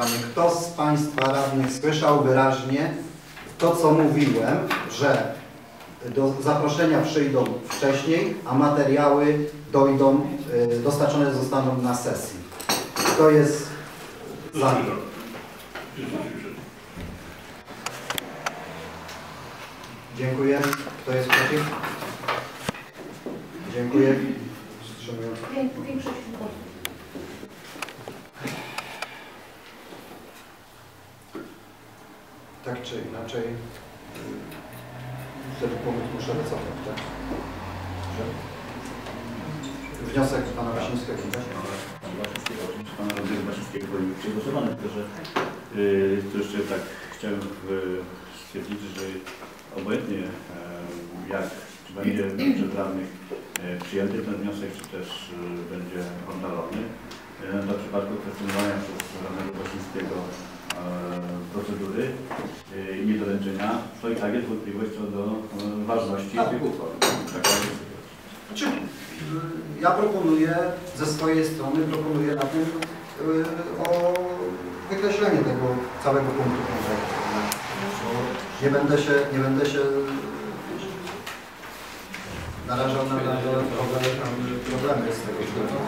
głosowanie. Kto z Państwa radnych słyszał wyraźnie to, co mówiłem, że do zaproszenia przyjdą wcześniej, a materiały dojdą, y, dostarczone zostaną na sesji. Kto jest za? Dziękuję. Kto jest przeciw? Dziękuję. Wstrzymując. Większość. Tak czy inaczej, y, wtedy punkt muszę wycofać, tak? Że... Wniosek pana Wasińskiego, tak? Pana Baszyńskiego, oczywiście pana powinien być przegłosowany, tylko że yy, tu jeszcze tak chciałem yy, stwierdzić, że obojętnie yy, jak, czy będzie przez radnych yy, przyjęty ten wniosek, czy też yy, będzie oddalony, yy, dla przypadku kwestionowania przez radnego Baszyńskiego yy, procedury yy, i niedoręczenia, to i tak jest wątpliwość co do yy, ważności Tak. tych uchwał. Taka jest Znaczy, y, ja proponuję, ze swojej strony proponuję na tym y, o wykreślenie tego całego punktu Nie będę się, nie będę się narażał na, na